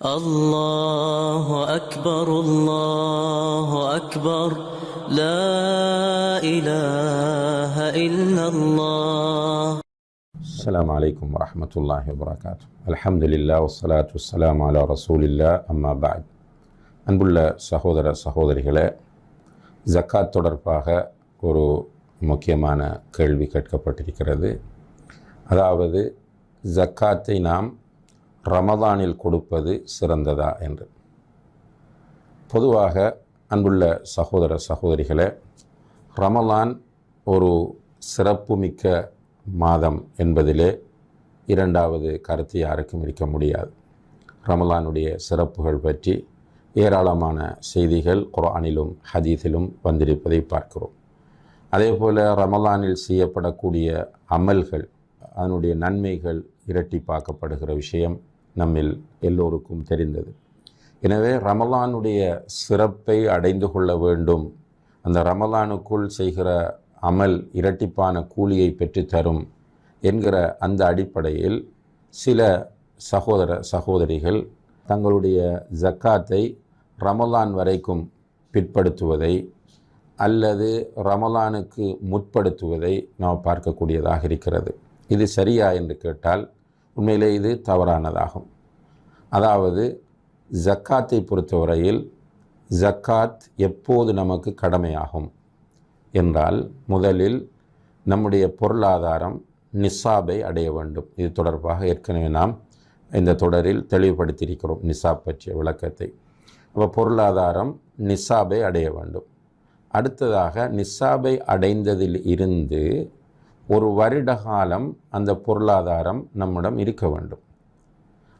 الله أكبر الله أكبر لا إله إلا الله السلام عليكم ورحمة الله وبركاته الحمد لله والصلاة والسلام على رسول الله أما بعد அன்புள்ள சகோதர சகோதரிகளே ஜக்காத் தொடர்பாக ஒரு முக்கியமான கேள்வி கேட்கப்பட்டிருக்கிறது அதாவது ஜக்காத்தை நாம் ரமதானில் கொடுப்பது சிறந்ததா என்று. பொதுவாக அன்புள்ள சகோதர சகோதரிகளே ரமலான் ஒரு சிறப்புமிக்க மாதம் என்பதிலே இரண்டாவது கருத்து யாருக்கும் இருக்க முடியாது. ரமலானுடைய சிறப்புகள் பற்றி ஏராளமான செய்திகள் குரானிலும் ஹதீஸிலும் வந்திருப்பதை பார்க்கிறோம். அதே போல் ரமலானில் செய்யப்படக்கூடிய அமல்கள் அதனுடைய நன்மைகள் இரட்டிப்பாக்கப்படுகிற விஷயம் நம்மில் எல்லோருக்கும் தெரிந்தது. எனவே ரமலானுடைய சிறப்பை அடைந்து கொள்ள வேண்டும். அந்த ரமலானுக்குள் செய்கிற அமல் இரட்டிப்பான கூலியை பெற்றுத்தரும் என்கிற அந்த அடிப்படையில் சில சகோதர சகோதரிகள் தங்களுடைய ஜக்காத்தை ரமலான் வரைக்கும் பிற்படுத்துவதை அல்லது ரமலானுக்கு முற்படுத்துவதை நாம் பார்க்கக்கூடியதாக இருக்கிறது. இது சரியா என்று கேட்டால் உண்மையிலே இது தவறானதாகும். அதாவது ஜக்காத்தை பொறுத்தவரையில் ஜக்காத் எப்போது நமக்கு கடமையாகும்? என்றால் முதலில் நம்முடைய பொருளாதாரம் நிசாபை அடைய வேண்டும். இது தொடர்பாக ஏற்கனவே நாம் இந்த தொடரில் தெளிவுபடுத்தியிருக்கிறோம் நிசாப் பற்றிய விளக்கத்தை. அப்போ பொருளாதாரம் நிசாபை அடைய வேண்டும். அடுத்ததாக நிசாபை அடைந்ததில் இருந்து ஒரு வருட காலம் அந்த பொருளாதாரம் நம்மிடம் இருக்க வேண்டும்.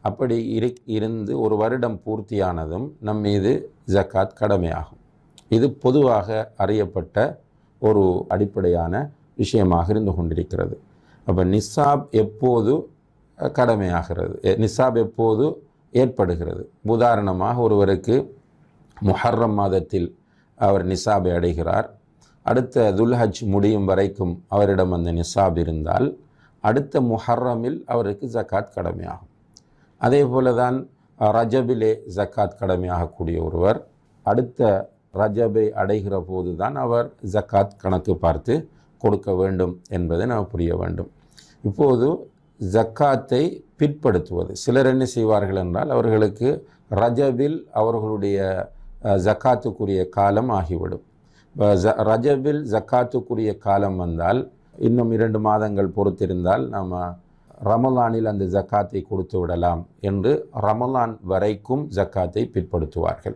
அப்படி இரு இருந்து ஒரு வருடம் பூர்த்தியானதும் நம் மீது ஜக்காத் கடமையாகும். இது பொதுவாக அறியப்பட்ட ஒரு அடிப்படையான விஷயமாக இருந்து கொண்டிருக்கிறது. அப்போ நிசாப் எப்போது கடமையாகிறது? எ- நிசாப் எப்போது ஏற்படுகிறது? உதாரணமாக ஒருவருக்கு முஹர்ரம் மாதத்தில் அவர் நிசாபை அடைகிறார். அடுத்த துல்ஹஜ் முடியும் வரைக்கும் அவரிடம் அந்த நிசாப் இருந்தால் அடுத்த முஹர்ரமில் அவருக்கு ஜக்காத் கடமையாகும். அதே போல தான் ரஜபிலே ஜக்காத் கடமையாகக்கூடிய ஒருவர் அடுத்த ரஜபை அடைகிற போது தான் அவர் ஜக்காத் கணக்கு பார்த்து கொடுக்க வேண்டும் என்பதை நாம் புரிய வேண்டும். இப்போது ஜக்காத்தை பிற்படுத்துவது சிலர் என்ன செய்வார்கள் என்றால் அவர்களுக்கு ரஜபில் அவர்களுடைய ஜக்காத்துக்குரிய காலம் ஆகிவிடும். ரஜபில் ஜக்காத்துக்குரிய காலம் வந்தால் இன்னும் இரண்டு மாதங்கள் பொறுத்திருந்தால் நம்ம ரமலானில் அந்த ஜக்காத்தை கொடுத்து விடலாம் என்று ரமலான் வரைக்கும் ஜக்காத்தை பிற்படுத்துவார்கள்.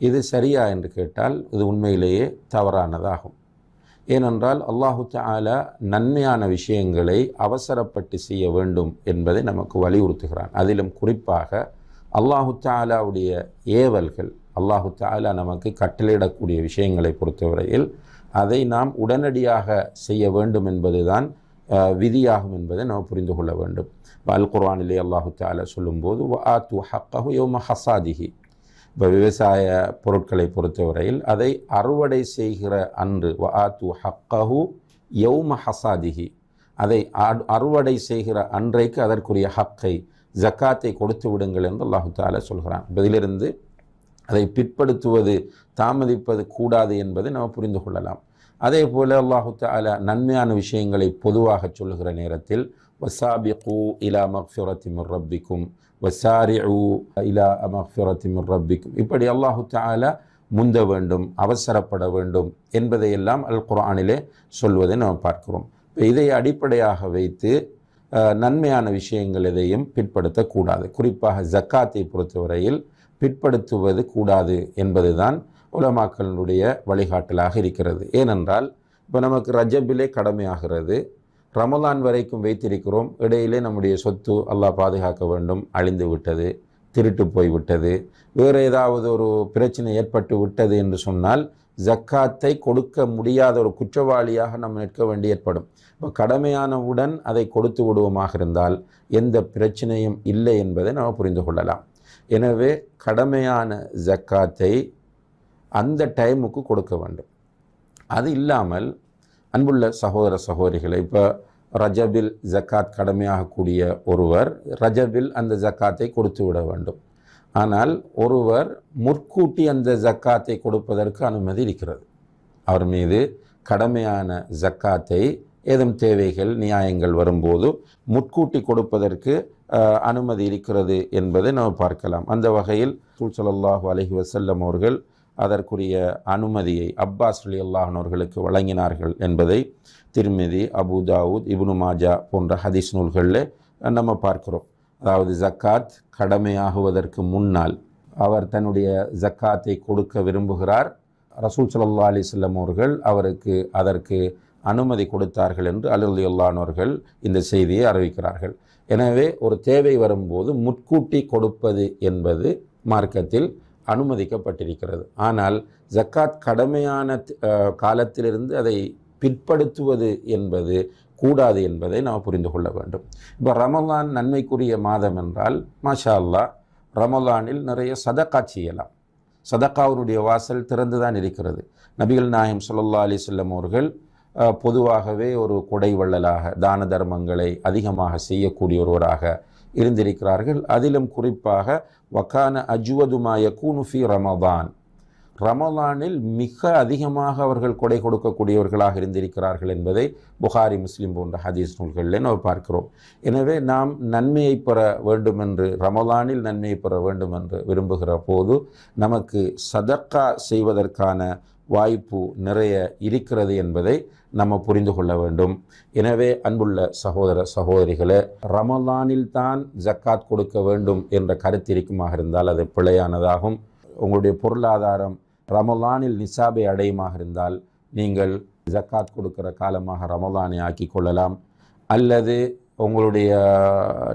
இது சரியா என்று கேட்டால் இது உண்மையிலேயே தவறானதாகும். ஏனென்றால் அல்லாஹு தாலா நன்மையான விஷயங்களை அவசரப்பட்டு செய்ய வேண்டும் என்பதை நமக்கு வலியுறுத்துகிறான். அதிலும் குறிப்பாக அல்லாஹு தாலாவுடைய ஏவல்கள் அல்லாஹு தாலா நமக்கு கட்டளையிடக்கூடிய விஷயங்களை பொறுத்தவரையில் அதை நாம் உடனடியாக செய்ய வேண்டும் என்பதுதான் விதியாகும் என்பதை நாம் புரிந்து கொள்ள வேண்டும். அல் குர்வானிலே அல்லாஹு தாலா சொல்லும்போது வஆத்து ஹக்கஹு யோம ஹசாதிஹி இப்போ விவசாய பொருட்களை பொறுத்தவரையில் அதை அறுவடை செய்கிற அன்று வாத்து ஹக்கஹு யௌம ஹசாதிஹி அதை அறுவடை செய்கிற அன்றைக்கு அதற்குரிய ஹக்கை ஜக்காத்தை கொடுத்து விடுங்கள் என்று அல்லாஹு தாலா சொல்கிறான். இதிலிருந்து அதை பிற்படுத்துவது தாமதிப்பது கூடாது என்பதை நாம் புரிந்து கொள்ளலாம். அதே போல அல்லாஹு தாலா நன்மையான விஷயங்களை பொதுவாக சொல்லுகிற நேரத்தில் வசாபிகு இலா மக்ஃபிரத்தி ரப்பிக்கும் ரப்பிக்கும் ஊ இலா மக்ஃபிரத்தி ரப்பிக்கும். இப்படி அல்லாஹு தாலா முந்த வேண்டும் அவசரப்பட வேண்டும் என்பதையெல்லாம் அல் குரானிலே சொல்வதை நாம் பார்க்கிறோம். இப்போ இதை அடிப்படையாக வைத்து நன்மையான விஷயங்கள் எதையும் பிற்படுத்தக்கூடாது. குறிப்பாக ஜக்காத்தை பொறுத்தவரையில் பிற்படுத்துவது கூடாது என்பதுதான் உலமாக்களுடைய வழிகாட்டலாக இருக்கிறது. ஏனென்றால் இப்போ நமக்கு ரஜபிலே கடமையாகிறது. ரமலான் வரைக்கும் வைத்திருக்கிறோம். இடையிலே நம்முடைய சொத்து அல்லாஹ் பாதுகாக்க வேண்டும். அழிந்து விட்டது திருட்டு போய்விட்டது வேறு ஏதாவது ஒரு பிரச்சனை ஏற்பட்டு விட்டது என்று சொன்னால் ஜக்காத்தை கொடுக்க முடியாத ஒரு குற்றவாளியாக நம்ம நிற்க வேண்டி ஏற்படும். இப்போ கடமையானவுடன் அதை கொடுத்து விடுவோமாக இருந்தால் எந்த பிரச்சனையும் இல்லை என்பதை நாம் புரிந்து கொள்ளலாம். எனவே கடமையான ஜக்காத்தை அந்த டைமுக்கு கொடுக்க வேண்டும். அது இல்லாமல் அன்புள்ள சகோதர சகோதரிகளை இப்போ ரஜபில் ஜக்காத் கடமையாகக்கூடிய ஒருவர் ரஜபில் அந்த ஜக்காத்தை கொடுத்து விட வேண்டும். ஆனால் ஒருவர் முற்கூட்டி அந்த ஜக்காத்தை கொடுப்பதற்கு அனுமதி இருக்கிறது. அவர் மீது கடமையான ஜக்காத்தை ஏதும் தேவைகள் நியாயங்கள் வரும்போது முற்கூட்டி கொடுப்பதற்கு அனுமதி இருக்கிறது என்பதை நாம் பார்க்கலாம். அந்த வகையில் ரசூல் அலஹி வசல்லம் அவர்கள் அதற்குரிய அனுமதியை அப்பாஸ் அலி அவர்களுக்கு வழங்கினார்கள் என்பதை திருமிதி அபு தாவூத் இப்னு மாஜா போன்ற ஹதீஸ் நூல்களில் நம்ம பார்க்கிறோம். அதாவது ஜக்காத் கடமையாகுவதற்கு முன்னால் அவர் தன்னுடைய ஜக்காத்தை கொடுக்க விரும்புகிறார். ரசூல் சல்லா அலைஹி அவர்கள் அவருக்கு அதற்கு அனுமதி கொடுத்தார்கள் என்று அலுவலியுல்லானவர்கள் இந்த செய்தியை அறிவிக்கிறார்கள். எனவே ஒரு தேவை வரும்போது முட்கூட்டி கொடுப்பது என்பது மார்க்கத்தில் அனுமதிக்கப்பட்டிருக்கிறது. ஆனால் ஜக்காத் கடமையான காலத்திலிருந்து அதை பிற்படுத்துவது என்பது கூடாது என்பதை நாம் புரிந்து கொள்ள வேண்டும். இப்போ ரமலான் நன்மைக்குரிய மாதம் என்றால் மாஷா அல்லா ரமலானில் நிறைய சதக்கா செய்யலாம். சதக்காவுடைய வாசல் திறந்து தான் இருக்கிறது. நபிகள் நாயம் ஸல்லல்லாஹு அலி செல்லம் அவர்கள் பொதுவாகவே ஒரு கொடை வள்ளலாக தான தர்மங்களை அதிகமாக செய்யக்கூடிய ஒருவராக இருந்திருக்கிறார்கள். அதிலும் குறிப்பாக வக்கான அஜுவதுமாய கூனுஃபி ரமதான். ரமலானில் மிக அதிகமாக அவர்கள் கொடை கொடுக்கக்கூடியவர்களாக இருந்திருக்கிறார்கள் என்பதை புகாரி முஸ்லிம் போன்ற ஹதீஸ் நூல்களில் நாம் பார்க்கிறோம். எனவே நாம் நன்மையை பெற வேண்டும் என்று ரமலானில் நன்மையை பெற வேண்டும் என்று விரும்புகிற போது நமக்கு சதக்கா செய்வதற்கான வாய்ப்பு நிறைய இருக்கிறது என்பதை நம்ம புரிந்து கொள்ள வேண்டும். எனவே அன்புள்ள சகோதர சகோதரிகளே ரமலானில் தான் ஜக்காத் கொடுக்க வேண்டும் என்ற கருத்து இருக்குமாக இருந்தால் அது பிழையானதாகும். உங்களுடைய பொருளாதாரம் ரமலானில் நிசாபை அடையுமாக இருந்தால் நீங்கள் ஜக்காத் கொடுக்கிற காலமாக ரமலானை ஆக்கி கொள்ளலாம். அல்லது உங்களுடைய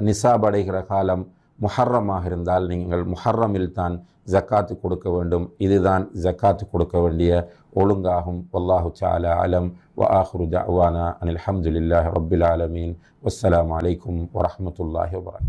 நிசாப் அடைகிற காலம் முஹர்ரமாக இருந்தால் நீங்கள் முஹர்ரமில் தான் ஜக்காத்து கொடுக்க வேண்டும் இதுதான் ஜக்காத்து கொடுக்க வேண்டிய ஒழுங்காகும் வல்லாஹு சாலா அலம் வ ஆஹ்ரு தஅவானா அனில் ஹம்துலில்லாஹி ரப்பில் ஆலமீன் வஸ்ஸலாமு அலைக்கும் வரஹ்மத்துல்லாஹி வபரகாத்துஹு